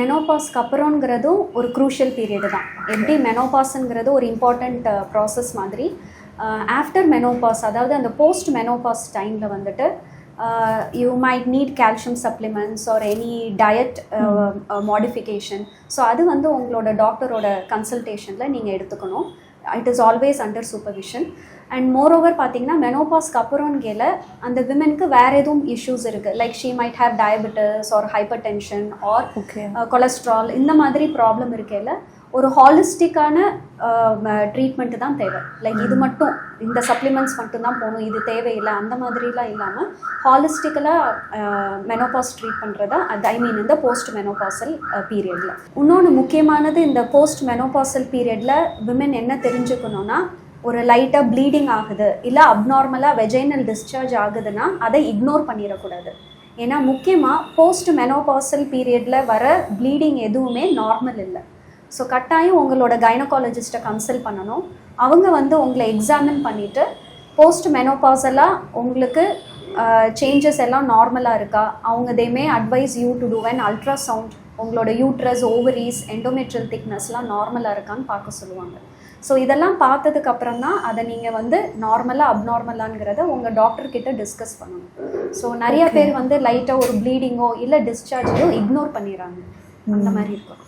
மெனோபாஸ்க்கு அப்புறங்கிறதும் ஒரு crucial period தான். எப்படி மெனோபாஸ்ங்கிறது ஒரு இம்பார்ட்டண்ட் ப்ராசஸ் மாதிரி ஆஃப்டர் மெனோபாஸ் அதாவது அந்த போஸ்ட் மெனோபாஸ் டைமில் வந்துட்டு you might need calcium supplements or any diet modification so அது வந்து உங்களோட டாக்டரோட கன்சல்டேஷனில் நீங்கள் எடுத்துக்கணும். It is always under supervision and more over பார்த்தீங்கன்னா மெனோபாஸ்க்கு அப்புறம்கேல அந்த விமென்க்கு வேற எதுவும் இஷ்யூஸ் இருக்குது like she might have diabetes or hyper tension or cholesterol இந்த மாதிரி ப்ராப்ளம் இருக்கையில் ஒரு ஹாலிஸ்டிக்கான ட்ரீட்மெண்ட் தான் தேவை. லைக் இது மட்டும். இந்த சப்ளிமெண்ட்ஸ் மட்டும்தான் போகணும் இது தேவையில்லை. அந்த மாதிரிலாம் இல்லாமல் ஹாலிஸ்டிக்கலாக மெனோபாஸ் ட்ரீட் பண்ணுறதா அது ஐ மீன் இந்த போஸ்ட் மெனோபாசல் பீரியடில் இன்னொன்று முக்கியமானது இந்த போஸ்ட் மெனோபாசல் பீரியடில் விமன் என்ன தெரிஞ்சுக்கணும்னா ஒரு லைட்டாக ப்ளீடிங் ஆகுது இல்லை அப்நார்மலாக வெஜைனல் டிஸ்சார்ஜ் ஆகுதுன்னா அதை இக்னோர் பண்ணிடக்கூடாது. ஏன்னா முக்கியமாக போஸ்ட் மெனோபாசல் பீரியடில் வர ப்ளீடிங் எதுவுமே நார்மல் இல்லை. ஸோ கட்டாயம் உங்களோட கைனகாலஜிஸ்ட்டை கன்சல்ட் பண்ணணும். அவங்க வந்து உங்களை எக்ஸாமின் பண்ணிவிட்டு போஸ்ட் மெனோபாசலாக உங்களுக்கு சேஞ்சஸ் எல்லாம் நார்மலாக இருக்கா? அவங்க they may advise you to do and ultrasound உங்களோட யூட்ரஸ் ஓவரீஸ் எண்டோமெட்ரியல் திக்னஸ்லாம் நார்மலாக இருக்கான்னு பார்க்க சொல்லுவாங்க. ஸோ இதெல்லாம் பார்த்ததுக்கு அப்புறம் தான் அதை நீங்கள் வந்து நார்மலாக அப்நார்மலாங்கிறத உங்கள் டாக்டர் கிட்ட டிஸ்கஸ் பண்ணணும். ஸோ நிறைய பேர் வந்து லைட்டாக ஒரு ப்ளீடிங்கோ இல்லை டிஸ்சார்ஜோ இக்னோர் பண்ணிடுறாங்க. அந்த மாதிரி இருக்கும்.